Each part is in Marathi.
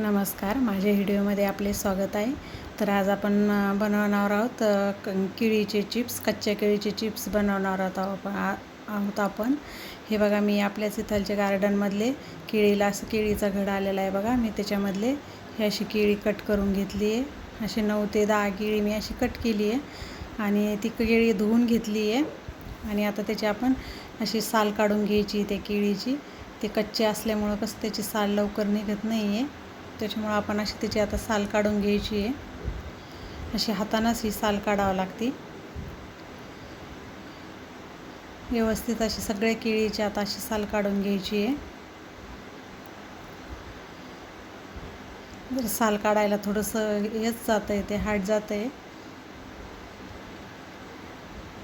नमस्कार माझ्या व्हिडिओमध्ये आपले स्वागत आहे. तर आज आपण बनवणार आहोत क केळीचे चिप्स कच्च्या केळीचे चिप्स बनवणार आहोत आपण आ- आहोत आपण. हे बघा मी आपल्याच इथलच्या गार्डनमधले केळीला असं केळीचा घड आलेला आहे बघा. मी त्याच्यामधले ही अशी केळी कट करून घेतली आहे. असे नऊ ते दहा केळी मी अशी कट केली आहे आणि ती केळी धुवून घेतली आहे. आणि आता त्याची आपण अशी साल काढून घ्यायची त्या केळीची. ते कच्चे असल्यामुळं कसं त्याची साल लवकर निघत नाही आहे त्याच्यामुळं आपण अशी त्याची आता साल काढून घ्यायची आहे. अशी हातानंच ही साल काढावं लागते. व्यवस्थित अशी सगळ्या केळीची आता अशी साल काढून घ्यायची आहे. जर साल काढायला थोडंसं हेच जातं आहे ते हार्ड जातं आहे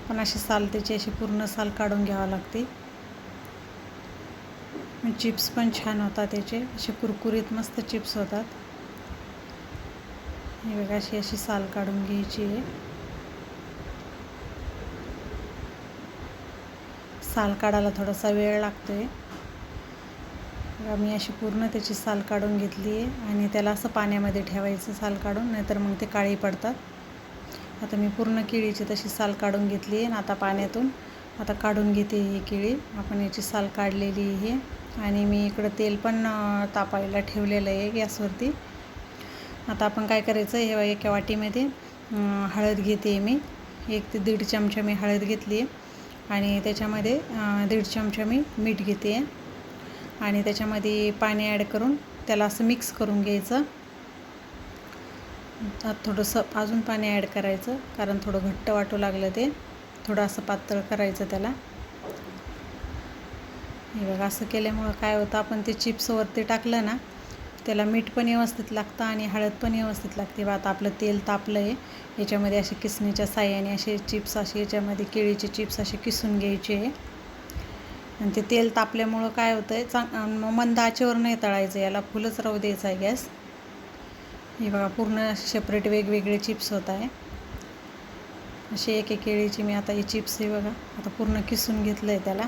पण अशी साल त्याची अशी पूर्ण साल काढून घ्यावं लागते. चिप्स पण छान होतात त्याचे असे कुरकुरीत मस्त चिप्स होतात. हे बघा अशी अशी साल काढून घ्यायची आहे. साल काढायला थोडासा वेळ लागतो आहे मी अशी पूर्ण त्याची साल काढून घेतली आहे आणि त्याला असं पाण्यामध्ये ठेवायचं साल काढून नाहीतर मग ते काळी पडतात. आता मी पूर्ण केळीची तशी साल काढून घेतली आहे आणि आता पाण्यातून आता काढून घेते ही केळी. आपण याची साल काढलेली आहे. आणि मी इकडं तेल पण तापायला ठेवलेलं आहे गॅसवरती. आता आपण काय करायचं हे एका वाटीमध्ये हळद घेते मी. एक ते दीड चमचा मी हळद घेतली आहे. आणि त्याच्यामध्ये दीड चमचा मी मीठ घेते. आहे आणि त्याच्यामध्ये पाणी ॲड करून त्याला असं मिक्स करून घ्यायचं. थोडंसं अजून पाणी ॲड करायचं कारण थोडं घट्ट वाटू लागलं ते. थोडं असं पातळ करायचं त्याला. हे बघा असं केल्यामुळं काय होतं आपण ते चिप्सवरती टाकलं ना त्याला मीठ पण व्यवस्थित लागतं आणि हळद पण व्यवस्थित लागते. बा आता आपलं तेल तापलं आहे याच्यामध्ये असे किसणीच्या साह्याने असे चिप्स असे याच्यामध्ये केळीचे चिप्स असे किसून घ्यायचे आहे. आणि ते तेल तापल्यामुळं काय होतं आहे चांग मंद आचेवर नाही तळायचं याला फुलंच राहू द्यायचा आहे गॅस हे बघा पूर्ण सेपरेट वेगवेगळे चिप्स होत आहे. असे एक एक केळीची मी आता हे चिप्स आहे बघा आता पूर्ण किसून घेतलं आहे त्याला.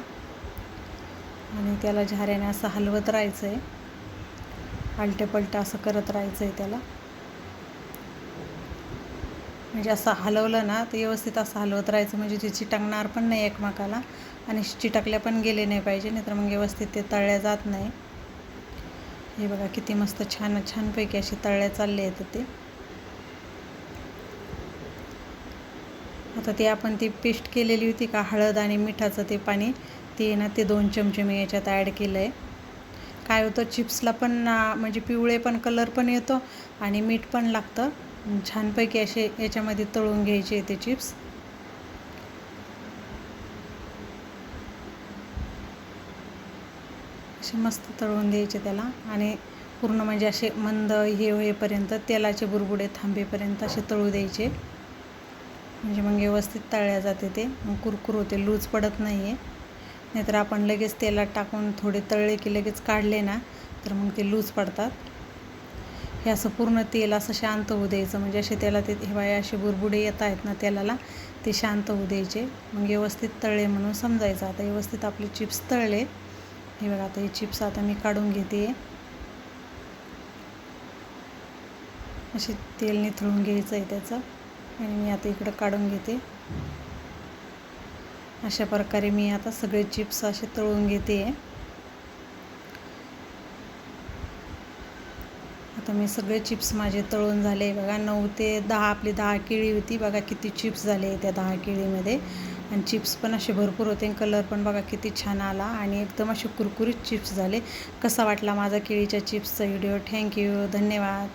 आणि त्याला झाऱ्याने असं हलवत राहायचं आहे आलटेपलटे असं करत राहायचं आहे त्याला. म्हणजे असं हलवलं ना तर व्यवस्थित असं हलवत राहायचं. म्हणजे ते चिटकणार पण नाही एकमेकाला आणि चिटकल्या पण गेले नाही पाहिजे नाहीतर मग व्यवस्थित ते तळल्या जात नाही. हे बघा किती मस्त छान छानपैकी अशी तळल्या चालले आहेत ते. आता ते आपण ती पेस्ट केलेली होती का हळद आणि मिठाचं ते पाणी ते ना ते दोन चमचे मी याच्यात ॲड केलं आहे काय होतं चिप्सला पण म्हणजे पिवळे पण कलर पण येतो आणि मीठ पण लागतं. छानपैकी असे याच्यामध्ये तळून घ्यायचे ते चिप्स असे मस्त तळून द्यायचे त्याला आणि पूर्ण म्हणजे असे मंद हे होईपर्यंत तेलाचे बुरबुडे थांबेपर्यंत असे तळू द्यायचे. म्हणजे मग व्यवस्थित तळल्या जाते ते. मग कुरकुर होते लूज पडत नाही आहे नाहीतर आपण लगेच तेलात टाकून थोडे तळले की लगेच काढले ना तर मग ते लूज पडतात. हे असं पूर्ण तेल असं शांत होऊ द्यायचं. म्हणजे असे त्याला ते हिवाळे असे बुरबुडे येत आहेत ना तेलाला ते शांत होऊ द्यायचे. मग व्यवस्थित तळले म्हणून समजायचं. आता व्यवस्थित आपले चिप्स तळले. हे बघा आता हे चिप्स आता मी काढून घेते. असे तेल निथळून घ्यायचं आहे त्याचं. आणि मी आता इकडं काढून घेते. अशा प्रकारे मी आता सगळे चिप्स असे तळून घेते. आता मी सगळे चिप्स माझे तळून झाले. बघा नऊ ते दहा आपली दहा केळी होती. बघा किती चिप्स झाले त्या दहा केळीमध्ये. आणि चिप्स पण असे भरपूर होते आणि कलर पण बघा किती छान आला. आणि एकदम असे कुरकुरीत चिप्स झाले. कसा वाटला माझा केळीच्या चिप्सचा व्हिडिओ थँक्यू धन्यवाद.